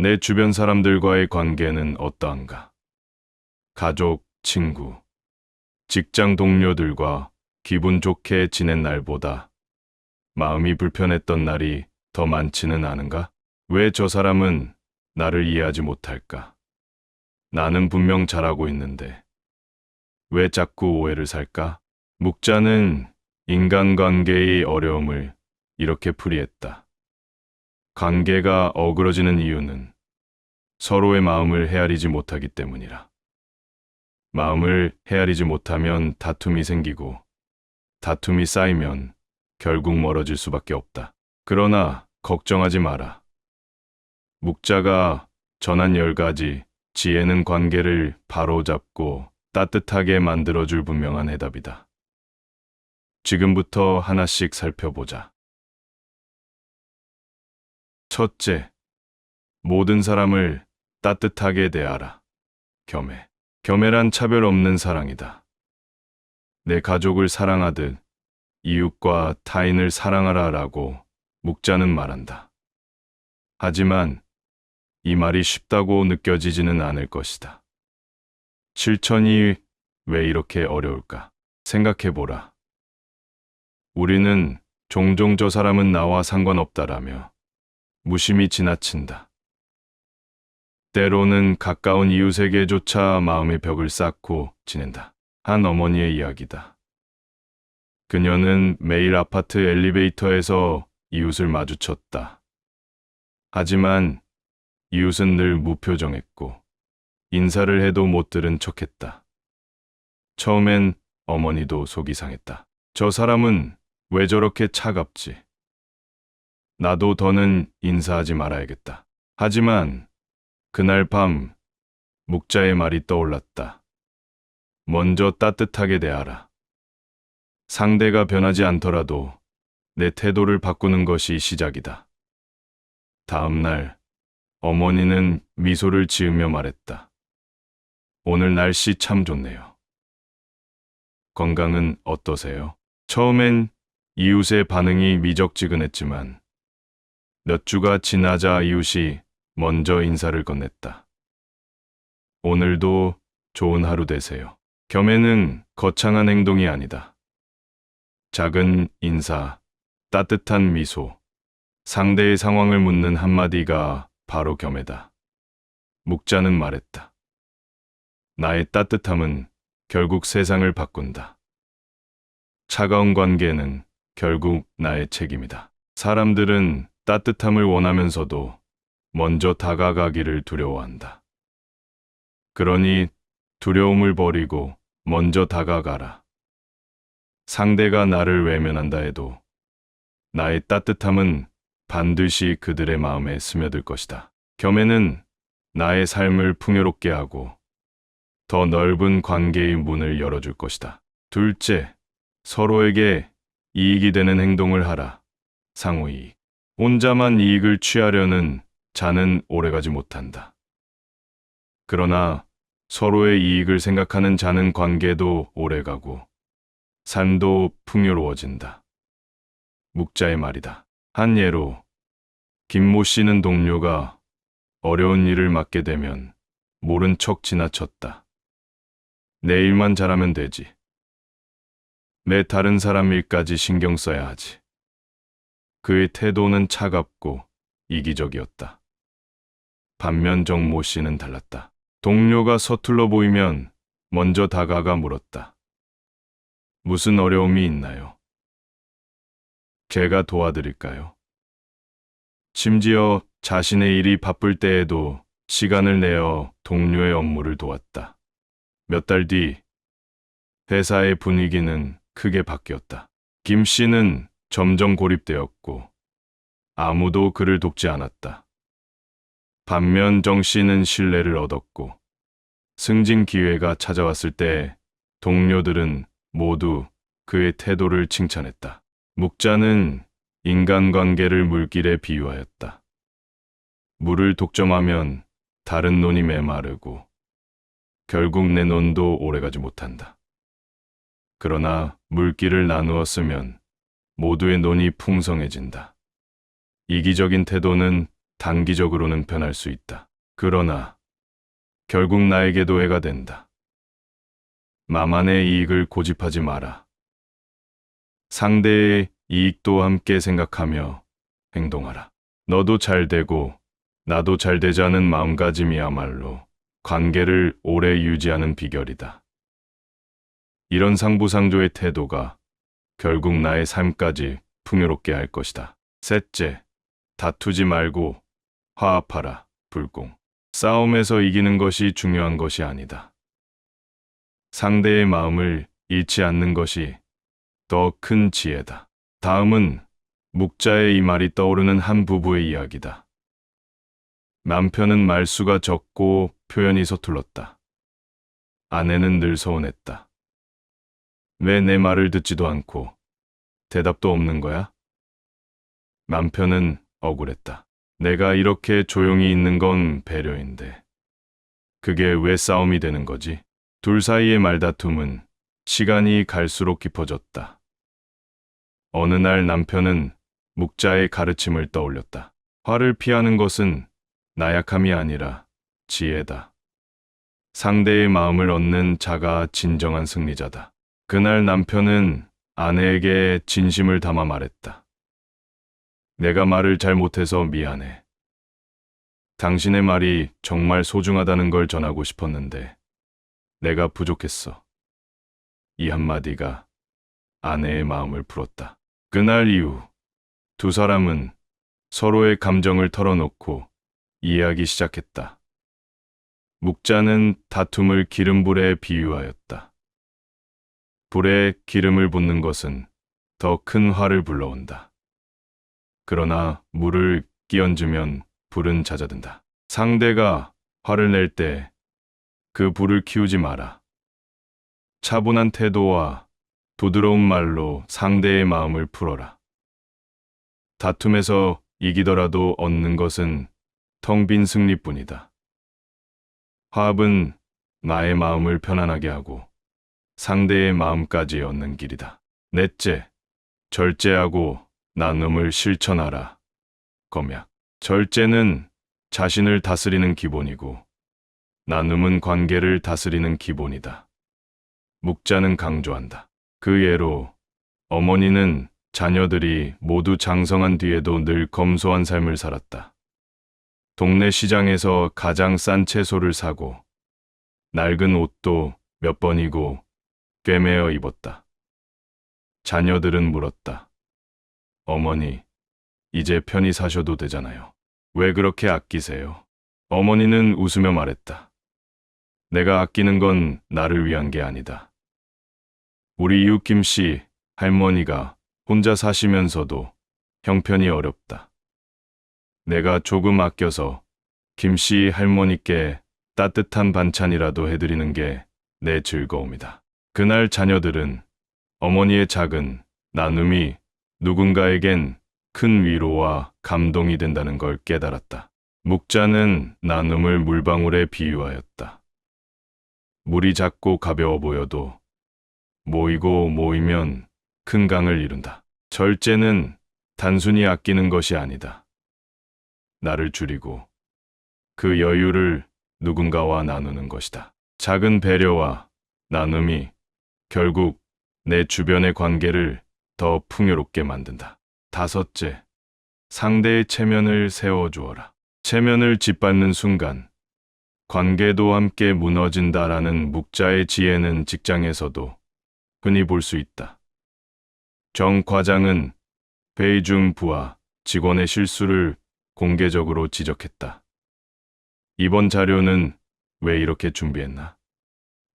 내 주변 사람들과의 관계는 어떠한가? 가족, 친구, 직장 동료들과 기분 좋게 지낸 날보다 마음이 불편했던 날이 더 많지는 않은가? 왜 저 사람은 나를 이해하지 못할까? 나는 분명 잘하고 있는데 왜 자꾸 오해를 살까? 묵자는 인간관계의 어려움을 이렇게 풀이했다. 관계가 어그러지는 이유는 서로의 마음을 헤아리지 못하기 때문이라. 마음을 헤아리지 못하면 다툼이 생기고 다툼이 쌓이면 결국 멀어질 수밖에 없다. 그러나 걱정하지 마라. 묵자가 전한 열 가지 지혜는 관계를 바로잡고 따뜻하게 만들어줄 분명한 해답이다. 지금부터 하나씩 살펴보자. 첫째, 모든 사람을 따뜻하게 대하라. 겸해. 겸해란 차별 없는 사랑이다. 내 가족을 사랑하듯 이웃과 타인을 사랑하라 라고 묵자는 말한다. 하지만 이 말이 쉽다고 느껴지지는 않을 것이다. 실천이 왜 이렇게 어려울까? 생각해보라. 우리는 종종 저 사람은 나와 상관없다라며 무심히 지나친다. 때로는 가까운 이웃에게조차 마음의 벽을 쌓고 지낸다. 한 어머니의 이야기다. 그녀는 매일 아파트 엘리베이터에서 이웃을 마주쳤다. 하지만 이웃은 늘 무표정했고 인사를 해도 못 들은 척했다. 처음엔 어머니도 속이 상했다. 저 사람은 왜 저렇게 차갑지? 나도 더는 인사하지 말아야겠다. 하지만 그날 밤 묵자의 말이 떠올랐다. 먼저 따뜻하게 대하라. 상대가 변하지 않더라도 내 태도를 바꾸는 것이 시작이다. 다음 날 어머니는 미소를 지으며 말했다. 오늘 날씨 참 좋네요. 건강은 어떠세요? 처음엔 이웃의 반응이 미적지근했지만 몇 주가 지나자 이웃이 먼저 인사를 건넸다. 오늘도 좋은 하루 되세요. 겸해는 거창한 행동이 아니다. 작은 인사, 따뜻한 미소, 상대의 상황을 묻는 한마디가 바로 겸해다. 묵자는 말했다. 나의 따뜻함은 결국 세상을 바꾼다. 차가운 관계는 결국 나의 책임이다. 사람들은 따뜻함을 원하면서도 먼저 다가가기를 두려워한다. 그러니 두려움을 버리고 먼저 다가가라. 상대가 나를 외면한다 해도 나의 따뜻함은 반드시 그들의 마음에 스며들 것이다. 겸해는 나의 삶을 풍요롭게 하고 더 넓은 관계의 문을 열어줄 것이다. 둘째, 서로에게 이익이 되는 행동을 하라. 상호이익. 혼자만 이익을 취하려는 자는 오래가지 못한다. 그러나 서로의 이익을 생각하는 자는 관계도 오래가고 삶도 풍요로워진다. 묵자의 말이다. 한 예로 김모 씨는 동료가 어려운 일을 맡게 되면 모른 척 지나쳤다. 내 일만 잘하면 되지. 내 다른 사람 일까지 신경 써야 하지. 그의 태도는 차갑고 이기적이었다. 반면 정모 씨는 달랐다. 동료가 서툴러 보이면 먼저 다가가 물었다. 무슨 어려움이 있나요? 제가 도와드릴까요? 심지어 자신의 일이 바쁠 때에도 시간을 내어 동료의 업무를 도왔다. 몇 달 뒤 회사의 분위기는 크게 바뀌었다. 김 씨는 점점 고립되었고 아무도 그를 돕지 않았다. 반면 정 씨는 신뢰를 얻었고 승진 기회가 찾아왔을 때 동료들은 모두 그의 태도를 칭찬했다. 묵자는 인간관계를 물길에 비유하였다. 물을 독점하면 다른 논이 메마르고 결국 내 논도 오래가지 못한다. 그러나 물길을 나누어 쓰면 모두의 논이 풍성해진다. 이기적인 태도는 단기적으로는 변할 수 있다. 그러나 결국 나에게도 해가 된다. 나만의 이익을 고집하지 마라. 상대의 이익도 함께 생각하며 행동하라. 너도 잘 되고 나도 잘 되자는 마음가짐이야말로 관계를 오래 유지하는 비결이다. 이런 상부상조의 태도가 결국 나의 삶까지 풍요롭게 할 것이다. 셋째, 다투지 말고 화합하라, 불공. 싸움에서 이기는 것이 중요한 것이 아니다. 상대의 마음을 잃지 않는 것이 더 큰 지혜다. 다음은 묵자의 이 말이 떠오르는 한 부부의 이야기다. 남편은 말수가 적고 표현이 서툴렀다. 아내는 늘 서운했다. 왜 내 말을 듣지도 않고 대답도 없는 거야? 남편은 억울했다. 내가 이렇게 조용히 있는 건 배려인데. 그게 왜 싸움이 되는 거지? 둘 사이의 말다툼은 시간이 갈수록 깊어졌다. 어느 날 남편은 묵자의 가르침을 떠올렸다. 화를 피하는 것은 나약함이 아니라 지혜다. 상대의 마음을 얻는 자가 진정한 승리자다. 그날 남편은 아내에게 진심을 담아 말했다. 내가 말을 잘 못해서 미안해. 당신의 말이 정말 소중하다는 걸 전하고 싶었는데 내가 부족했어. 이 한마디가 아내의 마음을 풀었다. 그날 이후 두 사람은 서로의 감정을 털어놓고 이해하기 시작했다. 묵자는 다툼을 기름불에 비유하였다. 불에 기름을 붓는 것은 더 큰 화를 불러온다. 그러나 물을 끼얹으면 불은 잦아든다. 상대가 화를 낼 때 그 불을 키우지 마라. 차분한 태도와 부드러운 말로 상대의 마음을 풀어라. 다툼에서 이기더라도 얻는 것은 텅 빈 승리뿐이다. 화합은 나의 마음을 편안하게 하고 상대의 마음까지 얻는 길이다. 넷째, 절제하고 나눔을 실천하라. 검약. 절제는 자신을 다스리는 기본이고 나눔은 관계를 다스리는 기본이다. 묵자는 강조한다. 그 예로 어머니는 자녀들이 모두 장성한 뒤에도 늘 검소한 삶을 살았다. 동네 시장에서 가장 싼 채소를 사고 낡은 옷도 몇 번이고 꿰매어 입었다. 자녀들은 물었다. 어머니, 이제 편히 사셔도 되잖아요. 왜 그렇게 아끼세요? 어머니는 웃으며 말했다. 내가 아끼는 건 나를 위한 게 아니다. 우리 이웃 김 씨 할머니가 혼자 사시면서도 형편이 어렵다. 내가 조금 아껴서 김 씨 할머니께 따뜻한 반찬이라도 해드리는 게 내 즐거움이다. 그날 자녀들은 어머니의 작은 나눔이 누군가에겐 큰 위로와 감동이 된다는 걸 깨달았다. 묵자는 나눔을 물방울에 비유하였다. 물이 작고 가벼워 보여도 모이고 모이면 큰 강을 이룬다. 절제는 단순히 아끼는 것이 아니다. 나를 줄이고 그 여유를 누군가와 나누는 것이다. 작은 배려와 나눔이 결국 내 주변의 관계를 더 풍요롭게 만든다. 다섯째, 상대의 체면을 세워주어라. 체면을 짓밟는 순간, 관계도 함께 무너진다라는 묵자의 지혜는 직장에서도 흔히 볼 수 있다. 정 과장은 회의 중 부하 직원의 실수를 공개적으로 지적했다. 이번 자료는 왜 이렇게 준비했나?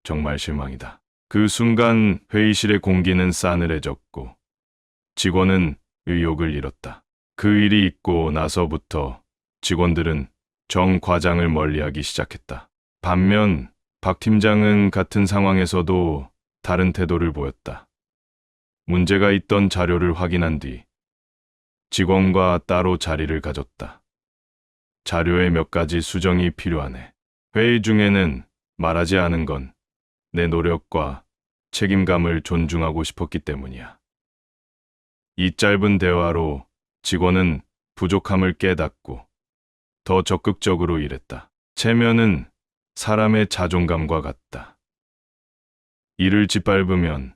정말 실망이다. 그 순간 회의실의 공기는 싸늘해졌고 직원은 의욕을 잃었다. 그 일이 있고 나서부터 직원들은 정 과장을 멀리하기 시작했다. 반면 박 팀장은 같은 상황에서도 다른 태도를 보였다. 문제가 있던 자료를 확인한 뒤 직원과 따로 자리를 가졌다. 자료에 몇 가지 수정이 필요하네. 회의 중에는 말하지 않은 건 내 노력과 책임감을 존중하고 싶었기 때문이야. 이 짧은 대화로 직원은 부족함을 깨닫고 더 적극적으로 일했다. 체면은 사람의 자존감과 같다. 이를 짓밟으면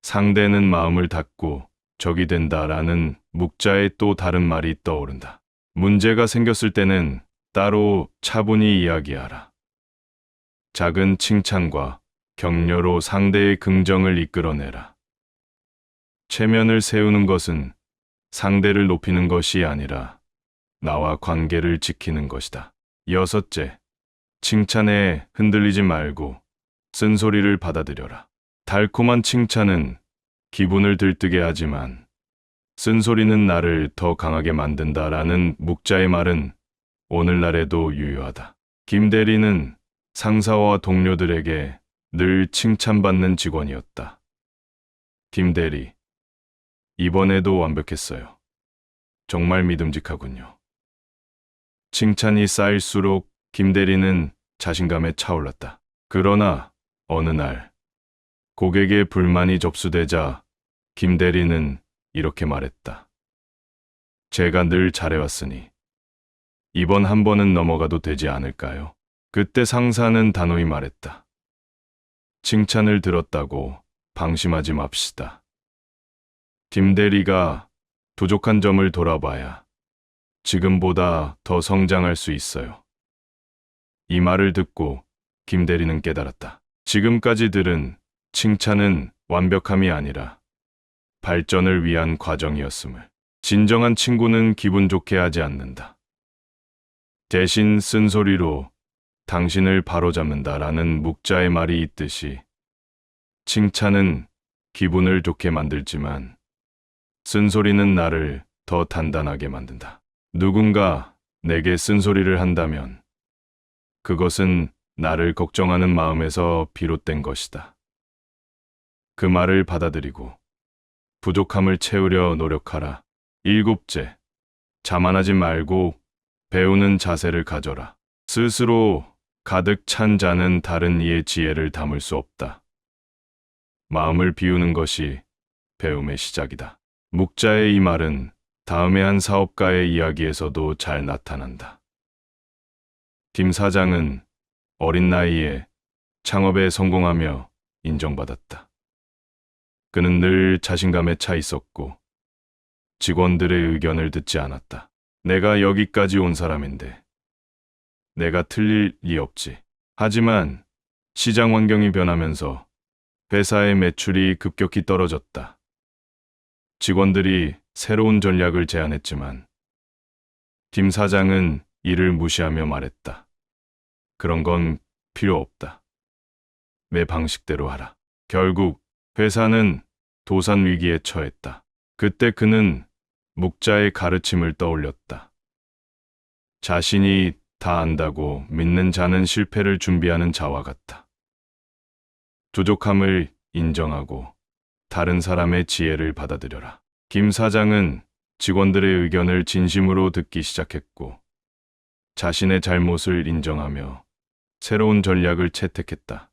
상대는 마음을 닫고 적이 된다라는 묵자의 또 다른 말이 떠오른다. 문제가 생겼을 때는 따로 차분히 이야기하라. 작은 칭찬과 격려로 상대의 긍정을 이끌어내라. 체면을 세우는 것은 상대를 높이는 것이 아니라 나와 관계를 지키는 것이다. 여섯째, 칭찬에 흔들리지 말고 쓴소리를 받아들여라. 달콤한 칭찬은 기분을 들뜨게 하지만 쓴소리는 나를 더 강하게 만든다라는 묵자의 말은 오늘날에도 유효하다. 김 대리는 상사와 동료들에게 늘 칭찬받는 직원이었다. 김 대리, 이번에도 완벽했어요. 정말 믿음직하군요. 칭찬이 쌓일수록 김 대리는 자신감에 차올랐다. 그러나 어느 날 고객의 불만이 접수되자 김 대리는 이렇게 말했다. 제가 늘 잘해왔으니 이번 한 번은 넘어가도 되지 않을까요? 그때 상사는 단호히 말했다. 칭찬을 들었다고 방심하지 맙시다. 김 대리가 부족한 점을 돌아봐야 지금보다 더 성장할 수 있어요. 이 말을 듣고 김 대리는 깨달았다. 지금까지 들은 칭찬은 완벽함이 아니라 발전을 위한 과정이었음을. 진정한 친구는 기분 좋게 하지 않는다. 대신 쓴소리로 당신을 바로잡는다라는 묵자의 말이 있듯이 칭찬은 기분을 좋게 만들지만 쓴소리는 나를 더 단단하게 만든다. 누군가 내게 쓴소리를 한다면 그것은 나를 걱정하는 마음에서 비롯된 것이다. 그 말을 받아들이고 부족함을 채우려 노력하라. 일곱째, 자만하지 말고 배우는 자세를 가져라. 스스로 가득 찬 자는 다른 이의 지혜를 담을 수 없다. 마음을 비우는 것이 배움의 시작이다. 묵자의 이 말은 다음의 한 사업가의 이야기에서도 잘 나타난다. 김 사장은 어린 나이에 창업에 성공하며 인정받았다. 그는 늘 자신감에 차 있었고 직원들의 의견을 듣지 않았다. 내가 여기까지 온 사람인데 내가 틀릴 리 없지. 하지만 시장 환경이 변하면서 회사의 매출이 급격히 떨어졌다. 직원들이 새로운 전략을 제안했지만 김 사장은 이를 무시하며 말했다. 그런 건 필요 없다. 내 방식대로 하라. 결국 회사는 도산 위기에 처했다. 그때 그는 묵자의 가르침을 떠올렸다. 자신이 다 안다고 믿는 자는 실패를 준비하는 자와 같다. 부족함을 인정하고 다른 사람의 지혜를 받아들여라. 김 사장은 직원들의 의견을 진심으로 듣기 시작했고 자신의 잘못을 인정하며 새로운 전략을 채택했다.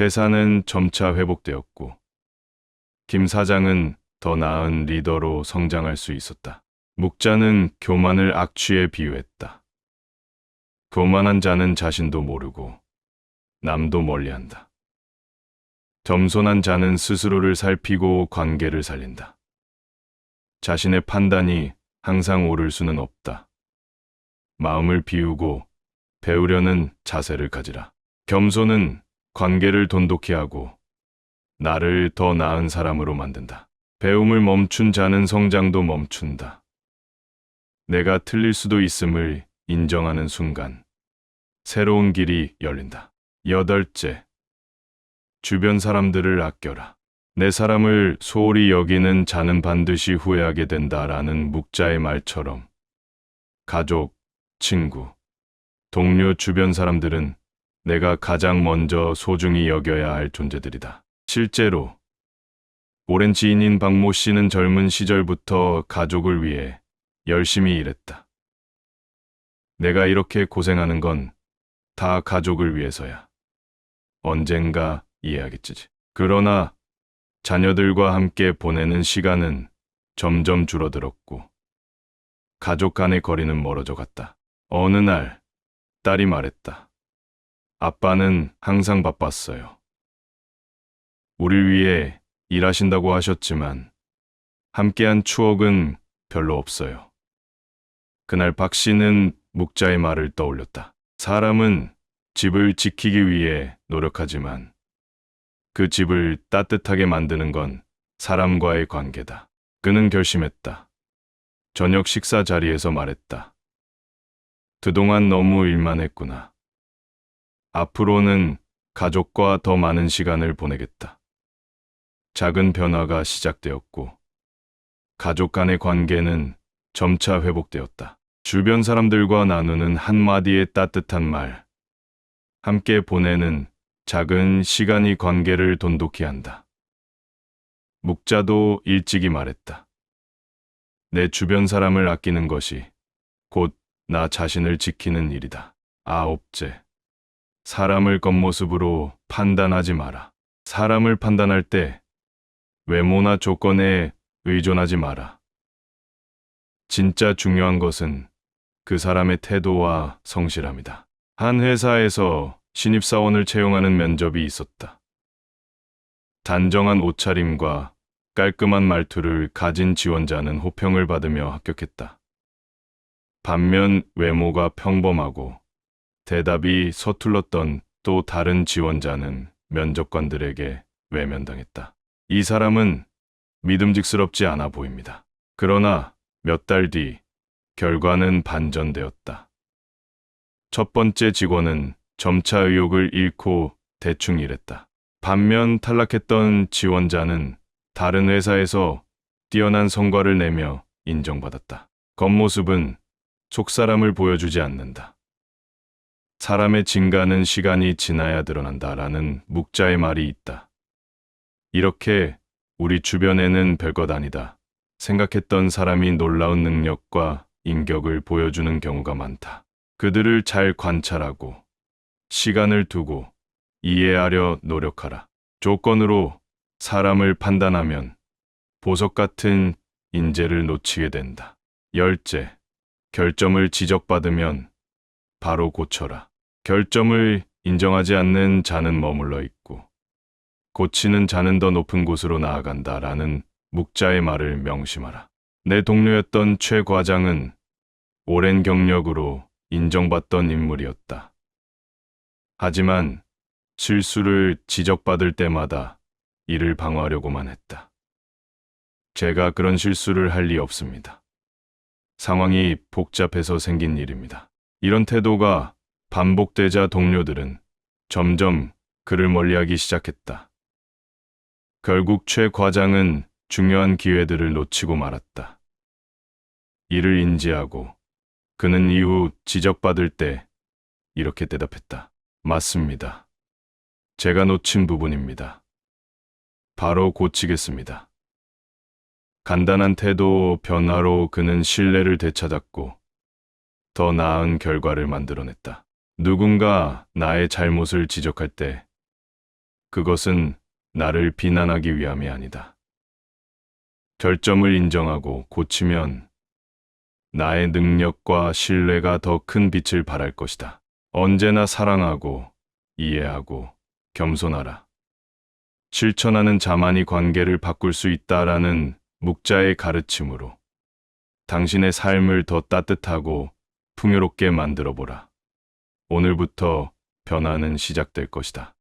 회사는 점차 회복되었고 김 사장은 더 나은 리더로 성장할 수 있었다. 묵자는 교만을 악취에 비유했다. 교만한 자는 자신도 모르고 남도 멀리한다. 겸손한 자는 스스로를 살피고 관계를 살린다. 자신의 판단이 항상 옳을 수는 없다. 마음을 비우고 배우려는 자세를 가지라. 겸손은 관계를 돈독히 하고 나를 더 나은 사람으로 만든다. 배움을 멈춘 자는 성장도 멈춘다. 내가 틀릴 수도 있음을 인정하는 순간 새로운 길이 열린다. 여덟째, 주변 사람들을 아껴라. 내 사람을 소홀히 여기는 자는 반드시 후회하게 된다라는 묵자의 말처럼 가족, 친구, 동료 주변 사람들은 내가 가장 먼저 소중히 여겨야 할 존재들이다. 실제로 오랜 지인인 박모 씨는 젊은 시절부터 가족을 위해 열심히 일했다. 내가 이렇게 고생하는 건 다 가족을 위해서야. 언젠가 이해하겠지. 그러나 자녀들과 함께 보내는 시간은 점점 줄어들었고 가족 간의 거리는 멀어져 갔다. 어느 날 딸이 말했다. 아빠는 항상 바빴어요. 우릴 위해 일하신다고 하셨지만 함께한 추억은 별로 없어요. 그날 박 씨는 묵자의 말을 떠올렸다. 사람은 집을 지키기 위해 노력하지만 그 집을 따뜻하게 만드는 건 사람과의 관계다. 그는 결심했다. 저녁 식사 자리에서 말했다. 그동안 너무 일만 했구나. 앞으로는 가족과 더 많은 시간을 보내겠다. 작은 변화가 시작되었고, 가족 간의 관계는 점차 회복되었다. 주변 사람들과 나누는 한마디의 따뜻한 말, 함께 보내는 작은 시간이 관계를 돈독히 한다. 묵자도 일찍이 말했다. 내 주변 사람을 아끼는 것이 곧 나 자신을 지키는 일이다. 아홉째. 사람을 겉모습으로 판단하지 마라. 사람을 판단할 때 외모나 조건에 의존하지 마라. 진짜 중요한 것은 그 사람의 태도와 성실함이다. 한 회사에서 신입사원을 채용하는 면접이 있었다. 단정한 옷차림과 깔끔한 말투를 가진 지원자는 호평을 받으며 합격했다. 반면 외모가 평범하고 대답이 서툴렀던 또 다른 지원자는 면접관들에게 외면당했다. 이 사람은 믿음직스럽지 않아 보입니다. 그러나 몇 달 뒤 결과는 반전되었다. 첫 번째 직원은 점차 의욕을 잃고 대충 일했다. 반면 탈락했던 지원자는 다른 회사에서 뛰어난 성과를 내며 인정받았다. 겉모습은 속사람을 보여주지 않는다. 사람의 진가는 시간이 지나야 드러난다라는 묵자의 말이 있다. 이렇게 우리 주변에는 별것 아니다. 생각했던 사람이 놀라운 능력과 인격을 보여주는 경우가 많다. 그들을 잘 관찰하고 시간을 두고 이해하려 노력하라. 조건으로 사람을 판단하면 보석 같은 인재를 놓치게 된다. 열째, 결점을 지적받으면 바로 고쳐라. 결점을 인정하지 않는 자는 머물러 있고 고치는 자는 더 높은 곳으로 나아간다라는 묵자의 말을 명심하라. 내 동료였던 최 과장은 오랜 경력으로 인정받던 인물이었다. 하지만 실수를 지적받을 때마다 이를 방어하려고만 했다. 제가 그런 실수를 할 리 없습니다. 상황이 복잡해서 생긴 일입니다. 이런 태도가 반복되자 동료들은 점점 그를 멀리하기 시작했다. 결국 최 과장은 중요한 기회들을 놓치고 말았다. 이를 인지하고 그는 이후 지적받을 때 이렇게 대답했다. 맞습니다. 제가 놓친 부분입니다. 바로 고치겠습니다. 간단한 태도 변화로 그는 신뢰를 되찾았고 더 나은 결과를 만들어냈다. 누군가 나의 잘못을 지적할 때 그것은 나를 비난하기 위함이 아니다. 결점을 인정하고 고치면 나의 능력과 신뢰가 더 큰 빛을 발할 것이다. 언제나 사랑하고 이해하고 겸손하라. 실천하는 자만이 관계를 바꿀 수 있다라는 묵자의 가르침으로 당신의 삶을 더 따뜻하고 풍요롭게 만들어 보라. 오늘부터 변화는 시작될 것이다.